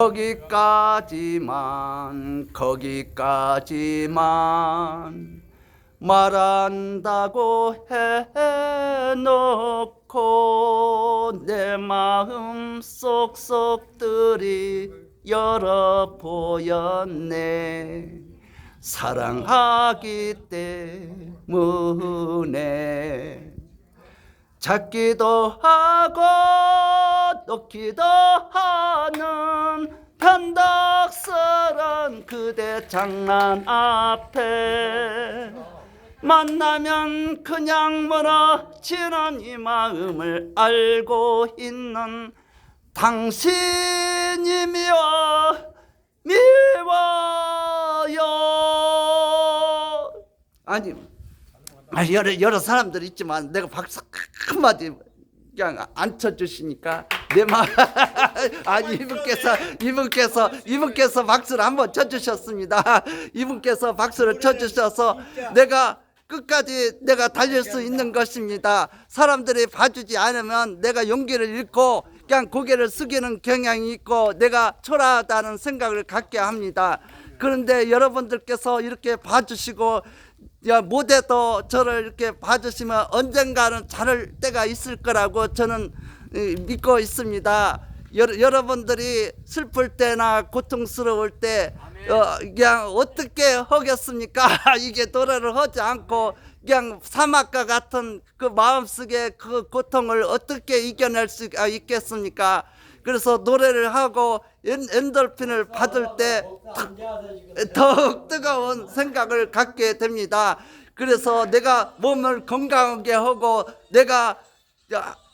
거기까지만 거기까지만 말한다고 해놓고 내 마음 속속들이 열어 보였네. 사랑하기 때문에 찾기도 하고 놓기도 하는 그대 장난 앞에 만나면 그냥 멀어지는 이 마음을 알고 있는 당신이 미워 미워요. 아니 아, 여러 여러 사람들 있지만 내가 박수 한마디 그냥 안 쳐주시니까 내 마음 아니 이분께서 이분께서 이분께서 박수를 한번 쳐주셨습니다. 이분께서 박수를 쳐주셔서 내가 끝까지 내가 달릴 수 있는 것입니다. 사람들이 봐주지 않으면 내가 용기를 잃고 그냥 고개를 숙이는 경향이 있고 내가 초라하다는 생각을 갖게 합니다. 그런데 여러분들께서 이렇게 봐주시고 야 못해도 저를 이렇게 봐주시면 언젠가는 잘할 때가 있을 거라고 저는 이, 믿고 있습니다. 여러, 여러 분들이 슬플 때나 고통스러울 때 어, 그냥 어떻게 하겠습니까? 이게 노래를 하지 않고 그냥 사막과 같은 그 마음속의 그 고통을 어떻게 이겨낼 수 있겠습니까? 그래서 노래를 하고 엔, 엔돌핀을 받을 때 더욱 뜨거운 생각을 갖게 됩니다. 그래서 내가 몸을 건강하게 하고 내가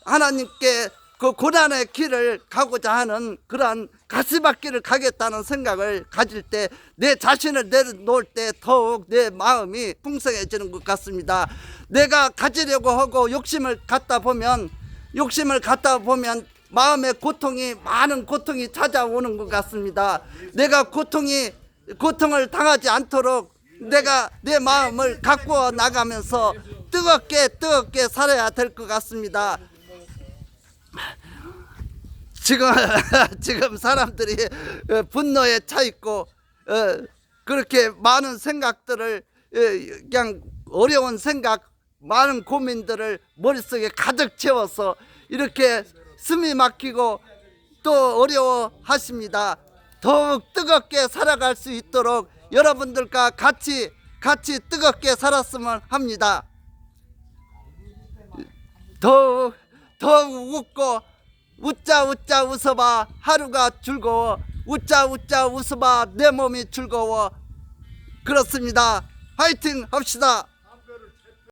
하나님께 그 고난의 길을 가고자 하는 그러한 가시밭길을 가겠다는 생각을 가질 때 내 자신을 내려놓을 때 더욱 내 마음이 풍성해지는 것 같습니다. 내가 가지려고 하고 욕심을 갖다 보면 욕심을 갖다 보면 마음의 고통이 많은 고통이 찾아오는 것 같습니다. 내가 고통이 고통을 당하지 않도록 내가 내 마음을 가꾸어 나가면서 뜨겁게 뜨겁게 살아야 될 것 같습니다. 지금 지금 사람들이 어, 분노에 차 있고 어, 그렇게 많은 생각들을 어, 그냥 어려운 생각, 많은 고민들을 머릿속에 가득 채워서 이렇게 숨이 막히고 또 어려워 하십니다. 더욱 뜨겁게 살아갈 수 있도록 여러분들과 같이 같이 뜨겁게 살았으면 합니다. 더욱 더욱 웃고 웃자 웃자 웃어봐 하루가 즐거워 웃자 웃자 웃어봐 내 몸이 즐거워 그렇습니다. 화이팅 합시다.